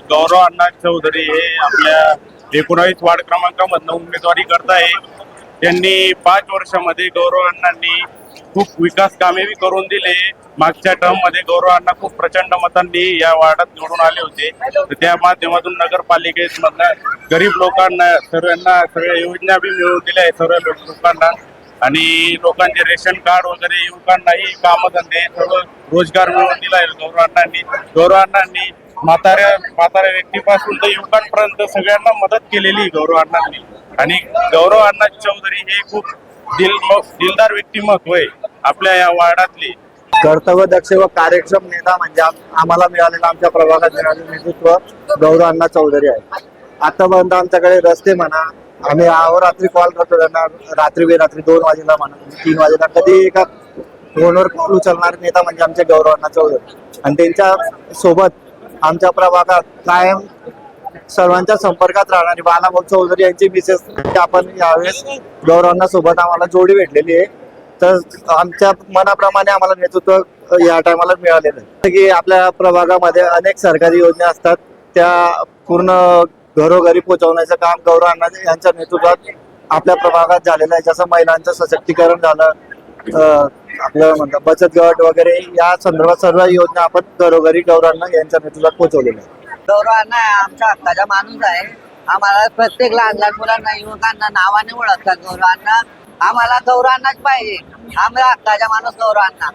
गौरव अण्णा चौधरी हे आपल्या एकोणावीस वार्ड क्रमांकामधनं उमेदवारी करत आहे. त्यांनी पाच वर्षामध्ये गौरव अण्णांनी खूप विकास कामे बी करून दिले. मागच्या टर्ममध्ये गौरव अण्णा खूप प्रचंड मतांनी या वार्डात निवडून आले होते. तर त्या माध्यमातून नगरपालिकेत गरीब लोकांना सर्वांना सगळ्या योजना बी मिळवून दिल्या आहेत सर्व लोकांना. आणि लोकांचे रेशन कार्ड वगैरे युवकांनाही कामधंदे सर्व रोजगार मिळवून दिला आहे गौरव अण्णांनी. गौरव अण्णांनी म्हाताऱ्या म्हाताऱ्या व्यक्तीपासून तर युवकांपर्यंत सगळ्यांना मदत केलेली गौरव अण्णांनी. आणि गौरव अण्णा चौधरी हे खूप दिल दिलदार व्यक्तिमत्व आहे आपल्या या वार्डातली. कर्तव्यदक्ष व कार्यक्षम नेता म्हणजे आम्हाला मिळालेलं आमच्या प्रभागात मिळालेलं नेतृत्व गौरव अण्णा चौधरी आहे. आतापर्यंत आमच्याकडे रस्ते म्हणा आम्ही अहोरात्री कॉल करतो त्यांना रात्री बेरात्री दोन वाजेला म्हणा तीन वाजेला कधी एका फोनवर कॉल उचलणारे नेता म्हणजे आमचे गौरव अण्णा चौधरी. आणि त्यांच्यासोबत आमच्या प्रभागात कायम सर्वांच्या संपर्कात राहणारी बालाभाऊ चौधरी यांची मिसेस आपण यावेळेस गौरवांना सोबत आम्हाला जोडी भेटलेली आहे. तर आमच्या मनाप्रमाणे आम्हाला नेतृत्व या टायमाला मिळालेलं आहे. की आपल्या प्रभागामध्ये अनेक सरकारी योजना असतात. त्या पूर्ण घरोघरी पोहोचवण्याचं काम गौरव अण्णा यांच्या नेतृत्वात आपल्या प्रभागात झालेलं आहे. जसं महिलांचं सशक्तीकरण झालं अं, आपलं म्हणतात बचत गट वगैरे या संदर्भात सर्व योजना आपण घरोघरी गौरवांना यांच्या नेतृत्वात पोहोचवलेल्या आहेत. गौरवांना आमच्या हक्काचा माणूस आहे. आम्हाला प्रत्येक लहान लहान मुलांना युवकांना नावाने ओळखतात गौरवांना आम्हाला गौरवांनाच पाहिजे. आम्हाला हक्काचा माणूस गौरवांना